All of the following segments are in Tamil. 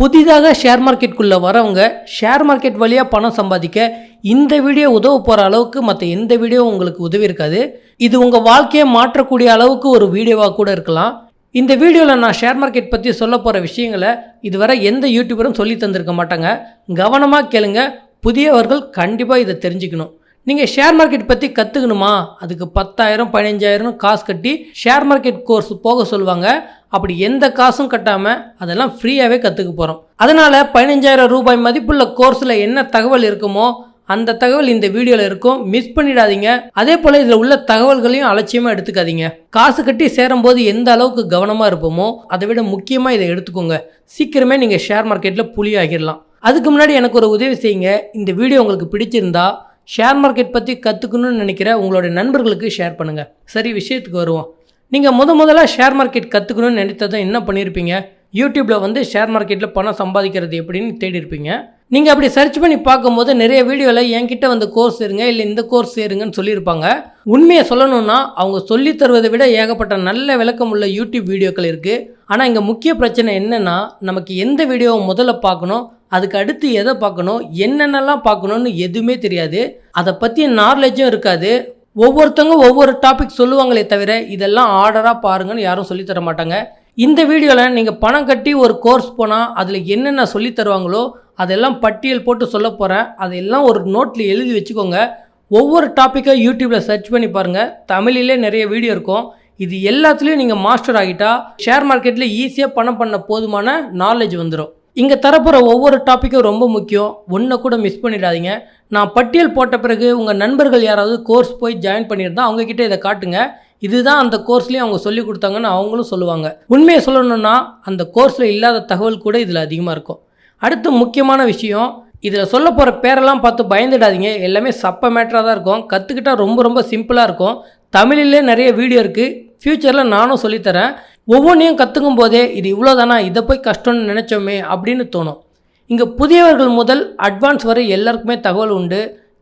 புதிதாக ஷேர் மார்க்கெட்டுக்குள்ளே வரவங்க ஷேர் மார்க்கெட் வழியாக பணம் சம்பாதிக்க இந்த வீடியோ உதவ போகிற அளவுக்கு மற்ற எந்த வீடியோ உங்களுக்கு உதவி இருக்காது. இது உங்கள் வாழ்க்கையை மாற்றக்கூடிய அளவுக்கு ஒரு வீடியோவாக கூட இருக்கலாம். இந்த வீடியோவில் நான் ஷேர் மார்க்கெட் பற்றி சொல்ல போகிற விஷயங்களை இதுவரை எந்த யூடியூபரும் சொல்லி தந்திருக்க மாட்டாங்க. கவனமாக கேளுங்க. புதியவர்கள் கண்டிப்பாக இதை தெரிஞ்சுக்கணும். நீங்கள் ஷேர் மார்க்கெட் பற்றி கற்றுக்கணுமா அதுக்கு பத்தாயிரம் பதினஞ்சாயிரம் காசு கட்டி ஷேர் மார்க்கெட் கோர்ஸ் போக சொல்லுவாங்க. அப்படி எந்த காசும் கட்டாமல் அதெல்லாம் ஃப்ரீயாகவே கற்றுக்க போகிறோம் அதனால் பதினஞ்சாயிரம் ரூபாய் மதிப்புள்ள கோர்ஸில் என்ன தகவல் இருக்குமோ அந்த தகவல் இந்த வீடியோவில் இருக்கும். மிஸ் பண்ணிடாதீங்க. அதே போல் இதில் உள்ள தகவல்களையும் அலட்சியமாக எடுத்துக்காதீங்க. காசு கட்டி சேரும்போது எந்த அளவுக்கு கவனமாக இருப்போமோ அதை விட முக்கியமாக இதை எடுத்துக்கோங்க. சீக்கிரமே நீங்கள் ஷேர் மார்க்கெட்டில் புலி ஆகிடலாம். அதுக்கு முன்னாடி எனக்கு ஒரு உதவி செய்யுங்க. இந்த வீடியோ உங்களுக்கு பிடிச்சிருந்தா ஷேர் மார்க்கெட் பற்றி கற்றுக்கணும்னு நினைக்கிற உங்களுடைய நண்பர்களுக்கு ஷேர் பண்ணுங்கள் சரி விஷயத்துக்கு வருவோம். நீங்கள் முத முதல்ல ஷேர் மார்க்கெட் கற்றுக்கணும்னு நினைத்ததும் என்ன பண்ணியிருப்பீங்க யூடியூப்பில் வந்து ஷேர் மார்க்கெட்டில் பணம் சம்பாதிக்கிறது எப்படின்னு தேடி இருப்பீங்க நீங்கள் அப்படி சர்ச் பண்ணி பார்க்கும்போது நிறைய வீடியோவில் என்கிட்ட வந்து கோர்ஸ் இருங்க இல்லை இந்த கோர்ஸ் சேருங்கன்னு சொல்லியிருப்பாங்க. உண்மையை சொல்லணும்னா அவங்க சொல்லித் தருவதை விட ஏகப்பட்ட நல்ல விளக்கம் உள்ள யூடியூப் வீடியோக்கள் இருக்குது ஆனால் இங்கே முக்கிய பிரச்சனை என்னென்னா நமக்கு எந்த வீடியோவை முதல்ல பார்க்கணும் அதுக்கு அடுத்து எதை பார்க்கணும் என்னென்னலாம் பார்க்கணும்னு எதுவுமே தெரியாது. அதை பற்றிய நாலேஜும் இருக்காது. ஒவ்வொருத்தவங்க ஒவ்வொரு டாபிக் சொல்லுவாங்களே தவிர இதெல்லாம் ஆர்டராக பாருங்கன்னு யாரும் சொல்லித் தர மாட்டாங்க. இந்த வீடியோவில் நீங்கள் பணம் கட்டி ஒரு கோர்ஸ் போனால் அதில் என்னென்ன சொல்லித் தருவாங்களோ அதெல்லாம் பட்டியல் போட்டு சொல்ல போகிறேன் அதெல்லாம் ஒரு நோட்டில் எழுதி வச்சுக்கோங்க. ஒவ்வொரு டாப்பிக்கை யூடியூப்பில் சர்ச் பண்ணி பாருங்கள் தமிழிலே நிறைய வீடியோ இருக்கும். இது எல்லாத்துலேயும் நீங்கள் மாஸ்டர் ஆகிட்டா ஷேர் மார்க்கெட்டில் ஈஸியாக பணம் பண்ண போதுமான நாலேஜ் வந்துடும் இங்கே தரப்போகிற ஒவ்வொரு டாப்பிக்கும் ரொம்ப முக்கியம். ஒன்றை கூட மிஸ் பண்ணிடாதீங்க. நான் பட்டியல் போட்ட பிறகு உங்கள் நண்பர்கள் யாராவது கோர்ஸ் போய் ஜாயின் பண்ணியிருந்தா அவங்கக்கிட்ட இதை காட்டுங்க. இதுதான் அந்த கோர்ஸ்லேயும் அவங்க சொல்லி கொடுத்தாங்கன்னு அவங்களும் சொல்லுவாங்க. உண்மையை சொல்லணும்னா அந்த கோர்ஸில் இல்லாத தகவல் கூட இதில் அதிகமாக இருக்கும். அடுத்து முக்கியமான விஷயம் இதில் சொல்ல போகிற பேரெல்லாம் பார்த்து பயந்துடாதீங்க. எல்லாமே சப்ப மேட்டராக தான் இருக்கும். கற்றுக்கிட்டா ரொம்ப ரொம்ப சிம்பிளாக இருக்கும். தமிழிலே நிறைய வீடியோ இருக்குது ஃப்யூச்சரில் நானும் சொல்லித்தரேன் ஒவ்வொன்றையும் கற்றுக்கும் போதே இது இவ்வளோதானா இதை போய் கஷ்டம்னு நினச்சோமே அப்படின்னு தோணும். இங்கே புதியவர்கள் முதல் அட்வான்ஸ் வரை எல்லாருக்குமே தகவல் உண்டு.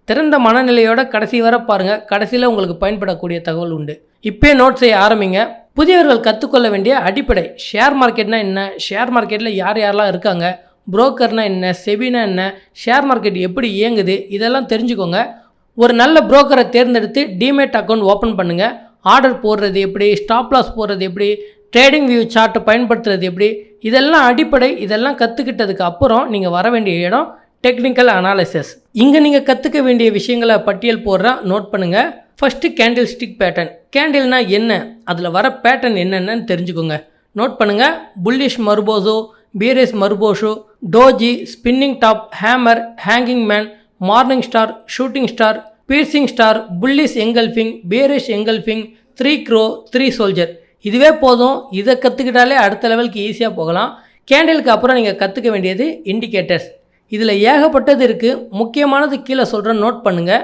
திறந்த மனநிலையோட கடைசி வரை பாருங்கள் கடைசியில் உங்களுக்கு பயன்படக்கூடிய தகவல் உண்டு. இப்போயே நோட் செய்ய ஆரம்பிங்க. புதியவர்கள் கற்றுக்கொள்ள வேண்டிய அடிப்படை. ஷேர் மார்க்கெட்னா என்ன? ஷேர் மார்க்கெட்டில் யார் யாரெல்லாம் இருக்காங்க? புரோக்கர்னா என்ன? செபினா என்ன? ஷேர் மார்க்கெட் எப்படி இயங்குது? இதெல்லாம் தெரிஞ்சுக்கோங்க. ஒரு நல்ல புரோக்கரை தேர்ந்தெடுத்து டிமேட் அக்கௌண்ட் ஓப்பன் பண்ணுங்கள் ஆர்டர் போடுறது எப்படி? ஸ்டாப் லாஸ் போடுறது எப்படி? ட்ரேடிங் வியூ சார்ட்டை பயன்படுத்துறது எப்படி? இதெல்லாம் அடிப்படை இதெல்லாம் கற்றுக்கிட்டதுக்கு அப்புறம் நீங்கள் வர வேண்டிய இடம் டெக்னிக்கல் அனாலிசிஸ் இங்கே நீங்கள் கற்றுக்க வேண்டிய விஷயங்களை பட்டியல் போடுறா நோட் பண்ணுங்கள் ஃபஸ்ட்டு கேண்டில் ஸ்டிக் பேட்டர்ன் கேண்டில்னா என்ன? அதில் வர பேட்டர்ன் என்னென்னு தெரிஞ்சுக்கோங்க. நோட் பண்ணுங்கள் bullish marubozu bearish marubozu doji spinning top hammer hanging man morning star shooting star piercing star bullish engulfing bearish engulfing three crow three soldier இதுவே போதும். இதை கற்றுக்கிட்டாலே அடுத்த லெவலுக்கு ஈஸியாக போகலாம். கேண்டிலுக்கு அப்புறம் நீங்கள் கற்றுக்க வேண்டியது இண்டிகேட்டர்ஸ் இதில் ஏகப்பட்டது இருக்குது முக்கியமானது கீழே சொல்கிறேன் நோட் பண்ணுங்கள்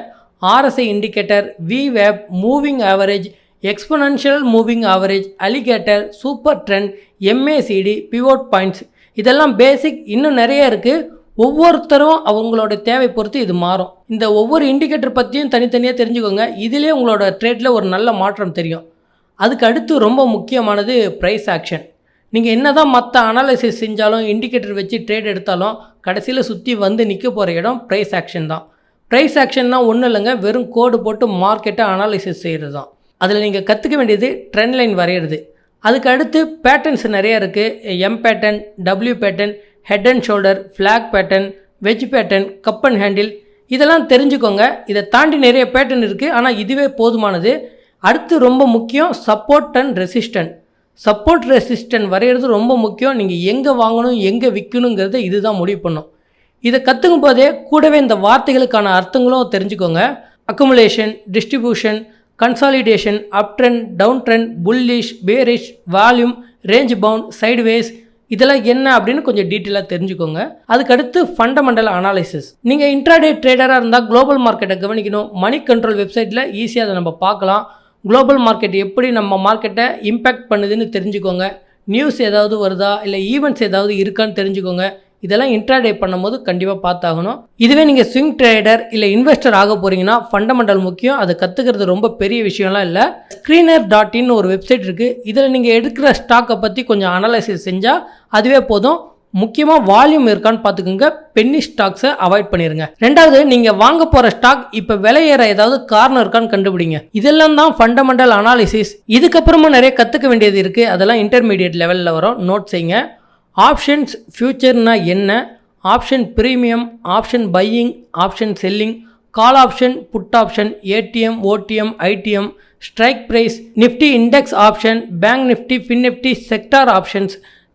RSI indicator we vape moving average exponential moving average alligator super trend MACD pivot points இதெல்லாம் பேசிக் இன்னும் நிறைய இருக்குது ஒவ்வொருத்தரும் அவங்களோட தேவை பொறுத்து இது மாறும். இந்த ஒவ்வொரு இண்டிகேட்டர் பற்றியும் தனித்தனியாக தெரிஞ்சுக்கோங்க. இதிலே உங்களோட ட்ரேட்டில் ஒரு நல்ல மாற்றம் தெரியும். அதுக்கு அடுத்து ரொம்ப முக்கியமானது ப்ரைஸ் ஆக்ஷன் நீங்கள் என்ன தான் மற்ற அனாலிசிஸ் செஞ்சாலும் இண்டிகேட்டர் வச்சு ட்ரேட் எடுத்தாலும் கடைசியில் சுற்றி வந்து நிற்க போகிற இடம் ப்ரைஸ் ஆக்ஷன் தான். ப்ரைஸ் ஆக்ஷன்னா ஒன்றும் இல்லைங்க வெறும் கோடு போட்டு மார்க்கெட்டை அனாலிசிஸ் செய்கிறது தான் அதில் நீங்கள் கற்றுக்க வேண்டியது ட்ரெண்ட் லைன் வரைகிறது அதுக்கு அடுத்து பேட்டர்ன்ஸ் நிறைய இருக்குது M pattern W pattern head and shoulder flag pattern wedge pattern cup and handle இதெல்லாம் தெரிஞ்சுக்கோங்க. இதை தாண்டி நிறைய பேட்டர்ன் இருக்குது ஆனால் இதுவே போதுமானது. அடுத்து ரொம்ப முக்கியம் support and resistant support resistant வரைகிறது ரொம்ப முக்கியம். நீங்கள் எங்கே வாங்கணும் எங்கே விற்கணுங்கிறத இதுதான் முடிவு பண்ணும். இதை கற்றுக்கும் போதே கூடவே இந்த வார்த்தைகளுக்கான அர்த்தங்களும் தெரிஞ்சுக்கோங்க. Accumulation distribution consolidation up trend down trend bullish bearish volume range bound sideways இதெல்லாம் என்ன அப்படின்னு கொஞ்சம் டீட்டெயிலாக தெரிஞ்சுக்கோங்க. அதுக்கடுத்து ஃபண்டமெண்டல் அனாலிசிஸ் நீங்கள் இன்ட்ராடே ட்ரேடராக இருந்தால் குளோபல் மார்க்கெட்டை கவனிக்கணும். மணி கண்ட்ரோல் வெப்சைட்டில் ஈஸியாக அதை நம்ம பார்க்கலாம். குளோபல் மார்க்கெட் எப்படி நம்ம மார்க்கெட்டை இம்பேக்ட் பண்ணுதுன்னு தெரிஞ்சுக்கோங்க. நியூஸ் ஏதாவது வருதா இல்லை ஈவெண்ட்ஸ் ஏதாவது இருக்கான்னு தெரிஞ்சுக்கோங்க. இதெல்லாம் இன்ட்ராடே பண்ணும்போது கண்டிப்பாக பார்த்தாகணும். இதுவே நீங்கள் ஸ்விங் ட்ரேடர் இல்லை இன்வெஸ்டர் ஆக போகிறீங்கன்னா ஃபண்டமெண்டல் முக்கியம். அதை கற்றுக்கிறது ரொம்ப பெரிய விஷயம்லாம் இல்லை. ஸ்க்ரீனர் டாட் இன் ஒரு வெப்சைட் இருக்குது இதில் நீங்கள் எடுக்கிற ஸ்டாக்கை பற்றி கொஞ்சம் அனலைசிஸ் செஞ்சால் அதுவே போதும். முக்கியமாக வால்யூம் இருக்கான்னு பார்த்துக்கோங்க. பென்னி ஸ்டாக்ஸை அவாய்ட் பண்ணிடுங்க ரெண்டாவது நீங்கள் வாங்க போகிற ஸ்டாக் இப்போ விலை ஏற ஏதாவது காரணம் இருக்கான்னு கண்டுபிடிங்க. இதெல்லாம் தான் ஃபண்டமெண்டல் அனாலிசிஸ் இதுக்கப்புறமா நிறைய கற்றுக்க வேண்டியது இருக்குது அதெல்லாம் இன்டர்மீடியட் லெவலில் வரும். நோட் செய்யுங்க. ஆப்ஷன்ஸ் ஃபியூச்சர்னா என்ன? Option premium option buying option selling call option put option ATM OTM ITM strike price Nifty index option Bank Nifty Fin Nifty sector options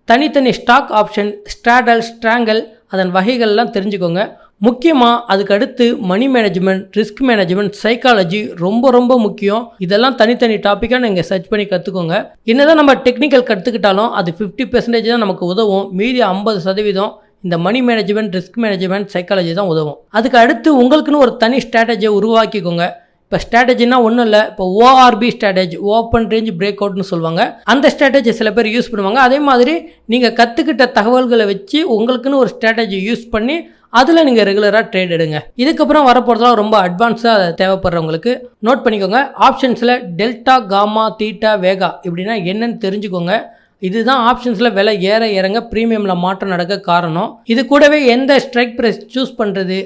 தனித்தனி ஸ்டாக் ஆப்ஷன் ஸ்ட்ராடல் ஸ்ட்ராங்கல் அதன் வகைகள்லாம் தெரிஞ்சுக்கோங்க. முக்கியமாக அதுக்கு அடுத்து money management risk management psychology ரொம்ப ரொம்ப முக்கியம். இதெல்லாம் தனித்தனி டாப்பிக்காக நீங்கள் சர்ச் பண்ணி கற்றுக்கோங்க என்னதான் நம்ம டெக்னிக்கல் கற்றுக்கிட்டாலும் அது ஃபிஃப்டி பெர்சன்டேஜ் தான் நமக்கு உதவும். மீதி ஐம்பது சதவீதம் இந்த money management risk management psychology தான் உதவும். அதுக்கு அடுத்து உங்களுக்குன்னு ஒரு தனி ஸ்ட்ராட்டஜியை உருவாக்கிக்கோங்க. இப்போ ஸ்ட்ராட்டஜினா ஒன்றும் இல்லை. இப்போ ORB strategy open range break அவுட்னு சொல்லுவாங்க. அந்த ஸ்ட்ராட்டஜி சில பேர் யூஸ் பண்ணுவாங்க. அதே மாதிரி நீங்கள் கற்றுக்கிட்ட தகவல்களை வச்சு உங்களுக்குன்னு ஒரு ஸ்ட்ராட்டஜி யூஸ் பண்ணி அதில் நீங்கள் ரெகுலராக ட்ரேட் எடுங்க. இதுக்கப்புறம் வரப்போகிறதுலாம் ரொம்ப அட்வான்ஸாக தேவைப்படுறவங்களுக்கு நோட் பண்ணிக்கோங்க. ஆப்ஷன்ஸில் டெல்டா காமா தீட்டா வேகா இப்படின்னா என்னன்னு தெரிஞ்சுக்கோங்க. இதுதான் ஆப்ஷன்ஸில் விலை ஏற இறங்க ப்ரீமியமில் மாற்றம் நடக்க காரணம். இது கூடவே எந்த ஸ்ட்ரைக் ப்ரைஸ் சூஸ் பண்ணுறது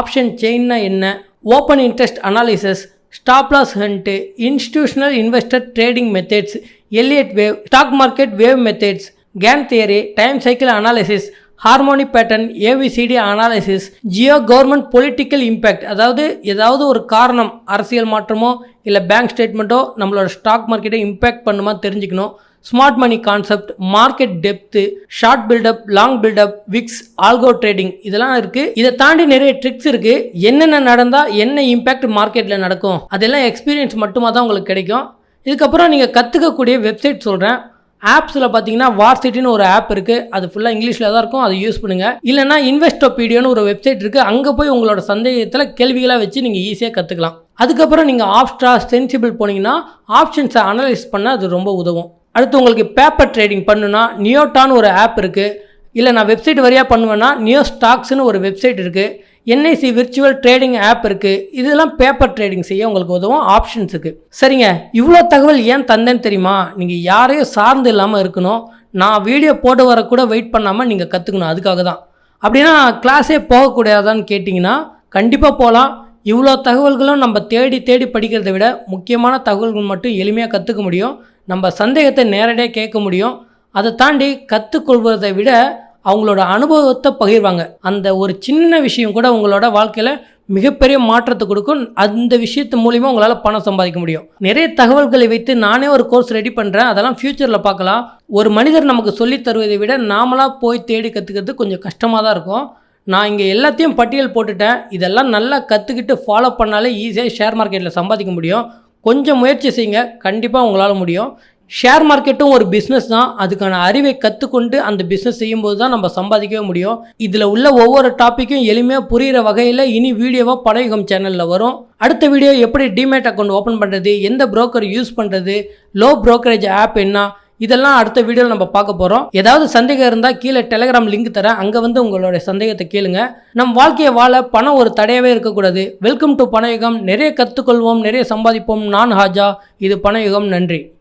ஆப்ஷன் செயின்னா என்ன? Open interest analysis stop loss hunt institutional investor trading methods Elliott wave stock market wave methods Gann theory time cycle analysis harmony pattern ABCD analysis geo government political impact அதாவது ஏதாவது ஒரு காரணம் அரசியல் மாற்றமோ இல்லை பேங்க் ஸ்டேட்மெண்ட்டோ நம்மளோட ஸ்டாக் மார்க்கெட்டை இம்பேக்ட் பண்ணுமா தெரிஞ்சுக்கணும். Smart money concept market depth short buildup long buildup wicks algo trading இதெல்லாம் இருக்குது இதை தாண்டி நிறைய ட்ரிக்ஸ் இருக்குது என்னென்ன நடந்தால் என்ன இம்பேக்ட் மார்க்கெட்டில் நடக்கும் அதெல்லாம் எக்ஸ்பீரியன்ஸ் மட்டுமா தான் உங்களுக்கு கிடைக்கும். இதுக்கப்புறம் நீங்கள் கற்றுக்கக்கூடிய வெப்சைட் சொல்கிறேன் ஆப்ஸில் பார்த்தீங்கன்னா வார்சிட்டின்னு ஒரு ஆப் இருக்குது அது ஃபுல்லாக இங்கிலீஷில் தான் இருக்கும். அதை யூஸ் பண்ணுங்கள் இல்லைனா இன்வெஸ்டோபீடியோன்னு ஒரு வெப்சைட் இருக்குது அங்கே போய் உங்களோட சந்தேகத்தில் கேள்விகளாக வச்சு நீங்கள் ஈஸியாக கற்றுக்கலாம் அதுக்கப்புறம் நீங்கள் ஆப்ஸ்ட்ரா சென்சிபிள் போனீங்கன்னா ஆப்ஷன்ஸை அனலைஸ் பண்ண அது ரொம்ப உதவும். அடுத்து உங்களுக்கு பேப்பர் ட்ரேடிங் பண்ணுன்னா நியோட்டான்னு ஒரு ஆப் இருக்குது இல்லை நான் வெப்சைட் வழியாக பண்ணுவேன்னா நியோ ஸ்டாக்ஸ்னு ஒரு வெப்சைட் இருக்குது என்ஐசி விர்ச்சுவல் ட்ரேடிங் ஆப் இருக்குது இதெல்லாம் பேப்பர் ட்ரேடிங் செய்ய உங்களுக்கு உதவும் ஆப்ஷன்ஸ் இருக்குது சரிங்க. இவ்வளோ தகவல் ஏன் தந்தேன்னு தெரியுமா? நீங்கள் யாரையும் சார்ந்து இல்லாமல் இருக்கணும். நான் வீடியோ போட்டு வர கூட வெயிட் பண்ணாமல் நீங்கள் கற்றுக்கணும் அதுக்காக தான் அப்படின்னா கிளாஸே போகக்கூடாதான்னு கேட்டிங்கன்னா கண்டிப்பாக போகலாம் இவ்வளோ தகவல்களும் நம்ம தேடி தேடி படிக்கிறதை விட முக்கியமான தகவல்கள் மட்டும் எளிமையாக கற்றுக்க முடியும். நம்ம சந்தேகத்தை நேரடியாக கேட்க முடியும். அதை தாண்டி கற்றுக்கொள்வதை விட அவங்களோட அனுபவத்தை பகிர்வாங்க. அந்த ஒரு சின்ன விஷயம் கூட உங்களோட வாழ்க்கையில் மிகப்பெரிய மாற்றத்தை கொடுக்கும். அந்த விஷயத்து மூலிமா உங்களால் பணம் சம்பாதிக்க முடியும். நிறைய தகவல்களை வைத்து நானே ஒரு கோர்ஸ் ரெடி பண்ணுறேன் அதெல்லாம் ஃப்யூச்சரில் பார்க்கலாம். ஒரு மனிதர் நமக்கு சொல்லித் தருவதை விட நாமளாக போய் தேடி கற்றுக்கிறது கொஞ்சம் கஷ்டமாக தான் இருக்கும். நான் இங்கே எல்லாத்தையும் பட்டியல் போட்டுட்டேன். இதெல்லாம் நல்லா கற்றுக்கிட்டு ஃபாலோ பண்ணாலே ஈஸியாக ஷேர் மார்க்கெட்டில் சம்பாதிக்க முடியும். கொஞ்சம் முயற்சி செய்யுங்க. கண்டிப்பாக உங்களால் முடியும். ஷேர் மார்க்கெட்டும் ஒரு பிஸ்னஸ் தான். அதுக்கான அறிவை கற்றுக்கொண்டு அந்த பிஸ்னஸ் செய்யும்போது தான் நம்ம சம்பாதிக்கவே முடியும். இதில் உள்ள ஒவ்வொரு டாப்பிக்கும் எளிமையாக புரிகிற வகையில் இனி வீடியோவாக படையகம் சேனலில் வரும். அடுத்த வீடியோ எப்படி டிமேட் அக்கௌண்ட் ஓப்பன் பண்ணுறது எந்த புரோக்கர் யூஸ் பண்ணுறது லோ ப்ரோக்கரேஜ் ஆப் என்ன? இதெல்லாம் அடுத்த வீடியோவில் நம்ம பார்க்க போகிறோம் ஏதாவது சந்தேகம் இருந்தால் கீழே டெலிகிராம் லிங்க் தரேன். அங்கே வந்து உங்களோட சந்தேகத்தை கேளுங்க. நம் வாழ்க்கையை வாழ பணம் ஒரு தடையாகவே இருக்கக்கூடாது. வெல்கம் டு பணயுகம் நிறைய கற்றுக்கொள்வோம் நிறைய சம்பாதிப்போம். நான் ஹாஜா. இது பணயுகம் நன்றி.